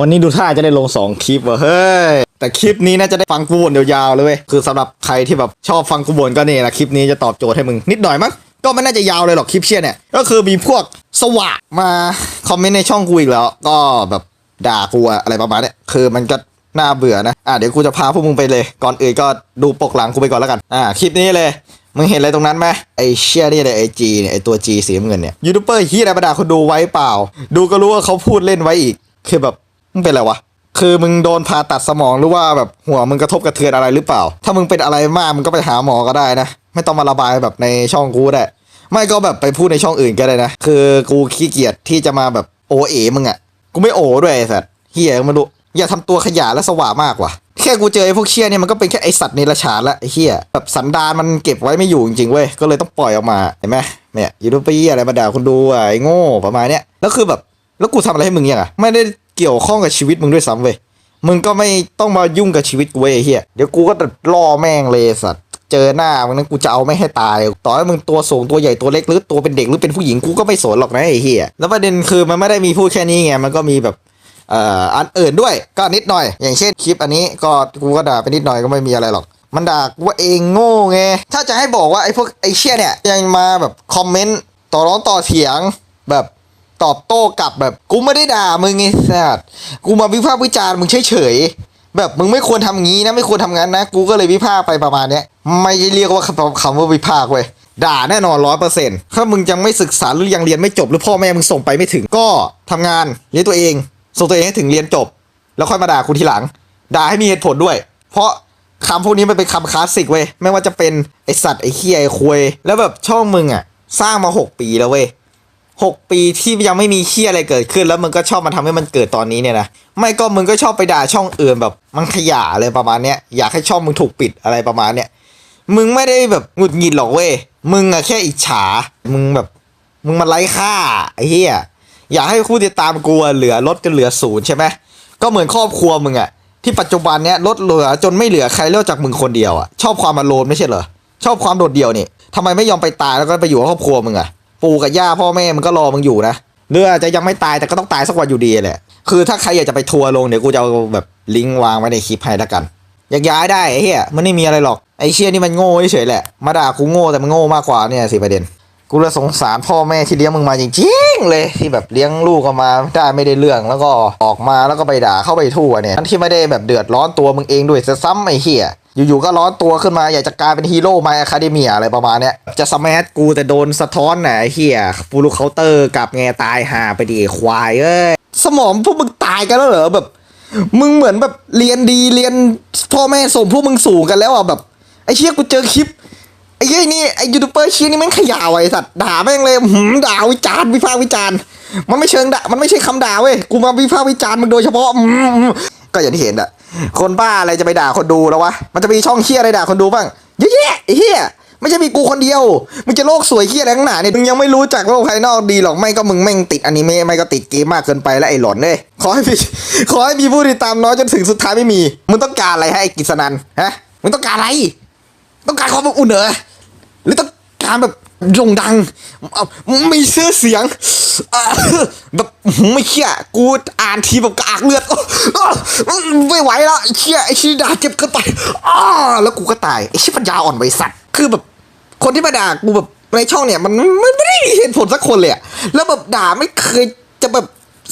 วันนี้ดูท่าจะได้ลงสองคลิปว่ะเฮ้ย แต่คลิปนี้น่าจะได้ฟังกูบ่นยาวๆเลยเว้ยคือสำหรับใครที่แบบชอบฟังกูบ่นก็นี่แหละคลิปนี้จะตอบโจทย์ให้มึงนิดหน่อยมั้งก็ไม่น่าจะยาวเลยหรอกคลิปเชี่ยเนี่ยก็คือมีพวกสวะมาคอมเมนต์ในช่องกูอีกแล้ว ก็แบบด่ากูอะอะไรประมาณเนี้ยคือมันก็น่าเบื่อนะ อะเดี๋ยวกูจะพาพวกมึงไปเลย ก่อนอื่นก็ดูปกหลังกูไปก่อนแล้วกัน อะคลิปนี้เลย มึงเห็นอะไรตรงนั้นไหมไอเชี่ยนี่เลยไอจีเนี่ยไอตัวจีสีน้ำเงินเนี่ยยูทูบเบอร์ฮีอะไรมาด่าคนดูไว้เปล่า ดูก็รู้ว่าเขาพูดเล่นไว้อีก คือแบบ มึงเป็นอะไรวะคือมึงโดนผ่าตัดสมองหรือว่าแบบหัวมึงกระทบกระเทือนอะไรหรือเปล่า ถ้ามึงเป็นอะไรมากมึงก็ไปหาหมอก็ได้นะ ไม่ต้องมาระบายแบบในช่องกูได้ ไม่ก็แบบไปพูดในช่องอื่นก็ได้นะ คือกูขี้เกียจที่จะมาแบบโอเอมึงอะกูไม่โอด้วยไอ้สัตว์เฮียไม่รู้ อย่าทำตัวขยะและสว่ามากว่ะ แค่กูเจอไอ้พวกเชี่ยเนี่ยมันก็เป็นแค่ไอสัตว์ในราชาละไอ้เฮียแบบสันดานมันเก็บไว้ไม่อยู่จริงๆเว้ย ก็เลยต้องปล่อยออกมา เห็นไหมเนี่ยยูทูบเบอร์อะไรมาด่าคนดูอะไอ้โง่ประมาณเนี้ย แล้วคือแบบ แล้วกูทำอะไรให้มึงยังอะ ไม่ได้ เกี่ยวข้องกับชีวิตมึงด้วยซ้ำเว้ยมึงก็ไม่ต้องมายุ่งกับชีวิตกูเว้ยเฮียเดี๋ยวกูก็จะล่อแม่งเลยสัตว์เจอหน้ามึงนั้นกูจะเอาไม่ให้ตาย ต่อให้มึงตัวสูงตัวใหญ่ตัวเล็กหรือตัวเป็นเด็กหรือเป็นผู้หญิงกูก็ไม่สนหรอกนะไอ้เฮียแล้วประเด็นคือมันไม่ได้มีพูดแค่นี้ไงมันก็มีแบบเอ่ออันอื่นด้วยก็นิดหน่อย อย่างเช่นคลิปอันนี้ก็กูก็ด่าไปนิดหน่อยก็ไม่มีอะไรหรอก มันด่ากูว่าเองโง่ไงถ้าจะให้บอกว่าไอ้พวกไอ้เชี่ยเนี่ยยังมาแบบคอมเมนต์ต่อร้องต่อเถียงแบบ ตอบโต้กลับแบบกูไม่ได้ด่ามึงไงสัตว์กูมาวิพากษ์วิจารณ์มึงเฉยๆแบบมึงไม่ควรทำงี้นะไม่ควรทำงั้นนะ กูก็เลยวิพากษ์ไปประมาณเนี้ยไม่เรียกว่าคำคำว่าวิพากษ์เว้ยด่าแน่นอนร้อยเปอร์เซ็นต์ถ้ามึงยังไม่ศึกษาหรือยังเรียนไม่จบหรือพ่อแม่มึงส่งไปไม่ถึงก็ทำงานเลี้ยงตัวเอง ส่งตัวเองให้ถึงเรียนจบ แล้วค่อยมาด่ากูทีหลัง ด่าให้มีเหตุผลด้วย เพราะคำพวกนี้มันเป็นคำคลาสสิกเว้ยไม่ว่าจะเป็นไอสัตว์ไอเคียไอควยแล้วแบบช่องมึงอะสร้างมาหกปีแล้วเว้ย หกปีที่ยังไม่มีเคียอะไรเกิดขึ้น แล้วมึงก็ชอบมาทำให้มันเกิดตอนนี้เนี่ยนะไม่ก็มึงก็ชอบไปด่าช่องอื่นแบบมันขยะอะไรประมาณเนี้ยอยากให้ช่องมึงถูกปิดอะไรประมาณเนี้ยมึงไม่ได้แบบหงุดหงิดหรอกเว้ยมึงอะแค่อิจฉา มึงแบบมึงมันไร้ค่าไอ้เหี้ยอยากให้ผู้ติดตามกูอะเหลือลดจนเหลือศูนย์ใช่ไหมก็เหมือนครอบครัวมึงอะที่ปัจจุบันเนี้ยลดเหลือจนไม่เหลือใครเลิกจากมึงคนเดียวอะชอบความอโลนไม่ใช่เหรอชอบความโดดเดี่ยวนี่ทำไมไม่ยอมไปตายแล้วก็ไปอยู่กับครอบครัวมึงอะ ปู่กับย่าพ่อแม่มึงก็รอมึงอยู่นะหรืออจะยังไม่ตายแต่ก็ต้องตายสักวันอยู่ดีแหละคือถ้าใครอยากจะไปทัวร์ลงเดี๋ยวกูจะเอาแบบลิงก์วางไว้ในคลิปให้แล้วกันอยากย้ายได้ไอ้เหี้ยมันไม่มีอะไรหรอกไอ้เชี่ยนี่มันโง่เฉยแหละมาด่ากูโง่แต่มันโง่มากกว่าเนี่ยสิประเด็น กูเลยสงสารพ่อแม่ที่เลี้ยงมึงมาจริงๆเลยที่แบบเลี้ยงลูกออกมาได้ไม่ได้เรื่องแล้วก็ออกมาแล้วก็ไปด่าเข้าไปทั่วเนี่ยทั้งที่ไม่ได้แบบเดือดร้อนตัวมึงเองด้วยจะซ้ำไอ้เหี้ย อยู่ๆก็ร้อนตัวขึ้นมาอยากจะกลายเป็นฮีโร่มาอะคาเดเมียอะไรประมาณเนี้ยจะสมักูแต่โดนสะท้อนน่ะเหี้ยปูลูเคาน์เตอร์กับไงตายหาไปดิไอ้ควายเอ้ยสมองพวกมึงตายกันแล้วเหรอแบบ มึงเหมือนแบบเรียนดีเรียนพ่อแม่ส่งพวกมึงสูงกันแล้วอะแบบไอ้เชี่ยกูเจอคลิปไอ้เหี้ยนี่ไอ้ยูทูบเบอร์เชี่ยนี่แม่งขยาวไอ้สัตว์ด่าแม่งเลยหืมด่าวิจารณ์วิพากษ์วิจารณ์มันไม่เชิงด่ามันไม่ใช่คำด่าเว้ยกูมาวิพากษ์วิจารณ์มึงโดยเฉพาะก็อย่างที่เห็นอะ คนบ้าอะไรจะไปด่าคนดูแล้ววะ มันจะมีช่องเชี่ยอะไรด่าคนดูบ้าง เยอะแยะไอ้เหี้ยไม่ใช่มีกูคนเดียว มึงจะโลกสวยเหี้ยอะไรข้างหน้าเนี่ย มึงยังไม่รู้จักโลกภายนอกดีหรอก ไม่ก็มึงแม่งติดอนิเมะ ไม่ก็ติดเกมมากเกินไปแล้วไอ้หลอนเลยขอให้มีขอให้มีผู้ติดตามน้อยจนถึงสุดท้ายไม่มี มึงต้องการอะไรให้กิษนันฮะ มึงต้องการอะไร ต้องการความอบอุ่นเหรอ หรือต้องการแบบ โด่งดังมีชื่อเสียงแบบไม่เชี่ยกูอ่านทีแบบกระอักเลือดไม่ไหวแล้วไอ้เชี่ยไอ้ชี้ด่าเจ็บเกินไปแล้วกูก็ตายไอ้ชี้ปัญญาอ่อนไวสัตว์คือแบบ คนที่มาด่ากูแบบในช่องเนี่ยมันมันไม่ได้มีเหตุผลสักคนเลยแล้วแบบด่าไม่เคยจะแบบ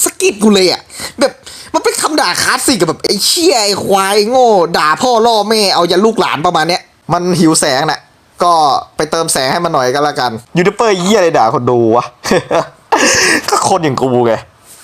สกิดกูเลยอะแบบมันเป็นคำด่าคลาสสิกกับแบบไอ้เชี่ยไอ้ควายโง่ ด่าพ่อล่อแม่เอายันลูกหลานประมาณเนี้ยมันหิวแสงน่ะ ก็ไปเติมแสงให้มันหน่อยก็แล้วกันยูทูบเบอร์เยี่ยอะไรด่าคนดูวะ ก็คนอย่างกูไง